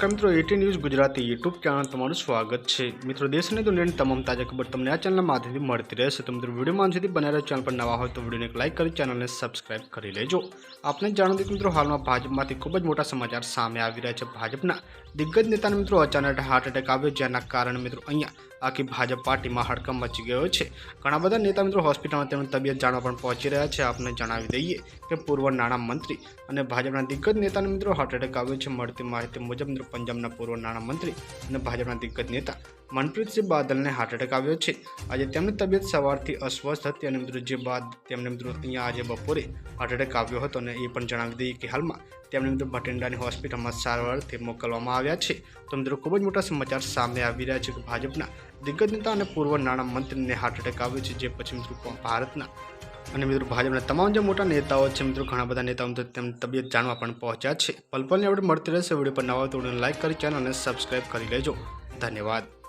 નમસ્કાર મિત્રો AT news Gujarati YouTube channel તમારું સ્વાગત છે. મિત્રો, દેશની દુનિયાની તમામ તાજા ખબર તમને આ ચેનલના માધ્યમથી મળતી રહેશે. તો મિત્રો, વિડીયોમાં સુધી બનાવેલા ચેનલ પર નવા હોય તો વિડીયોને એક લાઇક કરી ચેનલને સબસ્ક્રાઇબ કરી લેજો. આપને જાણો કે મિત્રો, હાલમાં ભાજપમાંથી ખૂબ જ મોટા સમાચાર સામે આવી રહ્યા છે ભાજપના દિગ્ગજ નેતાને મિત્રો, અચાનક હાર્ટ એટેક આવ્યો, જેના કારણે મિત્રો અહીંયા આખી ભાજપ પાર્ટીમાં હડકંપ મચી ગયો છે. ઘણા બધા નેતા મિત્રો હોસ્પિટલમાં તેમની તબિયત જાણવા પણ પહોંચી રહ્યા છે. આપને જણાવી દઈએ કે પૂર્વ નાણામંત્રી અને ભાજપના દિગ્ગજ નેતાને મિત્રો હાર્ટ એટેક આવ્યો છે. મળતી માહિતી મુજબ મિત્રો પંજાબના પૂર્વ નાણામંત્રી અને ભાજપના દિગ્ગજ નેતા મનપ્રીતસિંહ બાદલને હાર્ટ એટેક આવ્યો છે. આજે તેમની તબિયત સવારથી અસ્વસ્થ હતી અને મિત્રો જે બાદ તેમને મિત્રો આજે બપોરે હાર્ટ એટેક આવ્યો હતો અને એ પણ જણાવી દઈએ કે હાલમાં તેમને મિત્રો ભટિંડાની હોસ્પિટલમાં સારવારથી મોકલવામાં આવ્યા છે. તો મિત્રો, ખૂબ જ મોટા સમાચાર સામે આવી રહ્યા છે કે ભાજપના દિગ્ગજ નેતા અને પૂર્વ નાણામંત્રીને હાર્ટ એટેક આવ્યો છે, જે પછી મિત્રો ભારતના. અને મિત્રો, ભાજપના તમામ જે મોટા નેતાઓ છે, મિત્રો, ઘણા બધા નેતાઓ મિત્રો તેમની તબિયત જાણવા પણ પહોંચ્યા છે. પલપલની આપણે મળતી રહેશે વીડિયો પર નવા તો લાઈક કરી ચેનલને સબસ્ક્રાઈબ કરી લેજો. ધન્યવાદ.